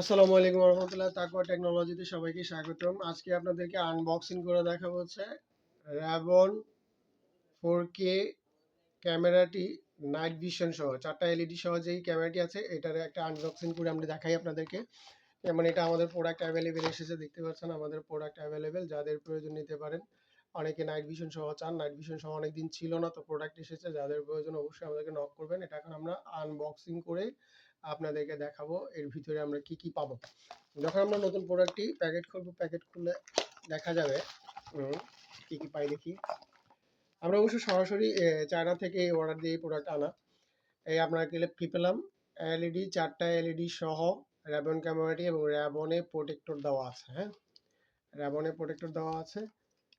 আসসালামু আলাইকুম রহমতুল্লাহ, তাকওয়া টেকনোলজিতে সবাইকে স্বাগতম। আজকে আপনাদেরকে আনবক্সিং করে দেখাবো হচ্ছে র্যাবন ফোর কে ক্যামেরাটি নাইট ভিশন সহ, চারটা এলইডি সহ যেই ক্যামেরাটি আছে, এটার একটা আনবক্সিং করে আমরা দেখাই আপনাদেরকে। যেমন এটা আমাদের প্রোডাক্ট অ্যাভেলেবেল এসেছে, দেখতে পাচ্ছেন আমাদের প্রোডাক্ট অ্যাভেলেবেল যাদের প্রয়োজন নিতে পারেন। অনেকে নাইট ভিশন সহ চান নাইট ভিশন সহ অনেক দিন ছিল না, তো প্রোডাক্ট এসেছে, যাদের প্রয়োজন অবশ্যই আমাদেরকে নক করবেন। এটা এখন আমরা আনবক্সিং করে আপনাদেরকে দেখাবো এর ভিতরে আমরা কি কি পাবো। যখন আমরা নতুন প্রোডাক্টটি প্যাকেট খুলবো প্যাকেট খুলে দেখা যাবে কি কি পাই দেখি। আমরা অবশ্য সরাসরি চায়না থেকে অর্ডার দিয়ে প্রোডাক্ট আনা। এই আপনারা গেলে কি পেলাম? এলইডি চারটা এলইডি সহ র্যাবন ক্যামেরাটি এবং র্যাবনে প্রোটেক্টর দেওয়া আছে হ্যাঁ? র্যাবনে প্রোটেক্টর দেওয়া আছে।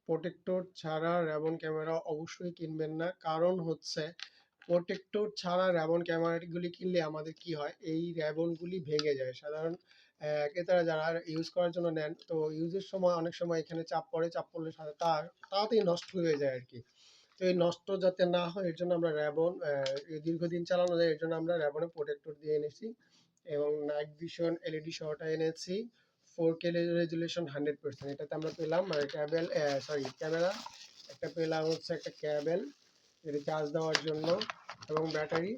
প্রোটেক্টর ছাড়া র্যাবন ক্যামেরা অবশ্যই কিনবেন না। কারণ হচ্ছে প্রোটেক্টর ছাড়া র্যাবন ক্যামেরাগুলি কিনলে আমাদের কি হয়? এই র্যাবনগুলি ভেঙে যায়। সাধারণ ক্রেতারা যারা ইউজ করার জন্য নেন, তো ইউজের সময় অনেক সময় এখানে চাপ পড়ে, চাপ পড়লে তার, তাড়াতাড়ি নষ্ট হয়ে যায় আর কি তো এই নষ্ট যাতে না হয়, এর জন্য আমরা র্যাবন দীর্ঘদিন চালানো যায়, এর জন্য আমরা র্যাবনে প্রোটেক্টর দিয়ে এনেছি এবং নাইট ভিশন এলইডি সহটা এনেছি। Four K resolution hundred percent এটাতে আমরা পেলাম ক্যাবেল সরি ক্যামেরা একটা পেলাম হচ্ছে একটা ক্যাবেল এটা চার্জ দেওয়ার জন্য। এবং ব্যাটারি।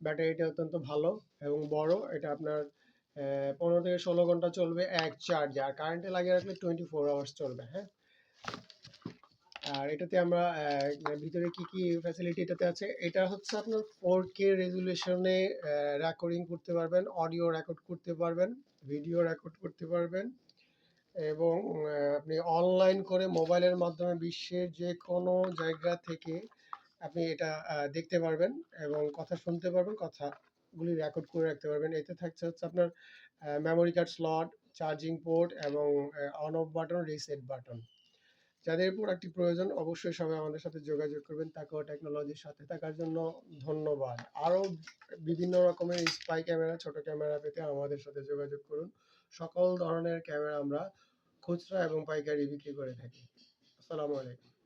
ব্যাটারিটা অত্যন্ত ভালো এবং বড়। এটা আপনার পনেরো থেকে ষোলো ঘণ্টা চলবে এক চার্জে আর কারেন্টে লাগিয়ে রাখলে টোয়েন্টি ফোর আওয়ার্স চলবে হ্যাঁ? আর এটাতে আমরা ভিতরে কি কি ফ্যাসিলিটি এটাতে আছে? এটা হচ্ছে আপনার ফোর কে রেজুলেশনে রেকর্ডিং করতে পারবেন অডিও রেকর্ড করতে পারবেন ভিডিও রেকর্ড করতে পারবেন এবং আপনি অনলাইন করে মোবাইলের মাধ্যমে বিশ্বের যে কোনো জায়গা থেকে আপনি এটা দেখতে পারবেন এবং কথা শুনতে পারবেন, কথাগুলি রেকর্ড করে রাখতে পারবেন। এতে থাকছে হচ্ছে আপনার memory card slot charging port এবং on off button reset button যাদের প্রোডাক্টটি প্রয়োজন অবশ্যই সবাই আমাদের সাথে যোগাযোগ করবেন তাকেও টেকনোলজির সাথে থাকার জন্য ধন্যবাদ। আরও বিভিন্ন রকমের স্পাই ক্যামেরা ছোট ক্যামেরা পেতে আমাদের সাথে যোগাযোগ করুন। সকল ধরনের ক্যামেরা আমরা খুচরা এবং পাইকারি বিক্রি করে থাকি। আসসালামু আলাইকুম।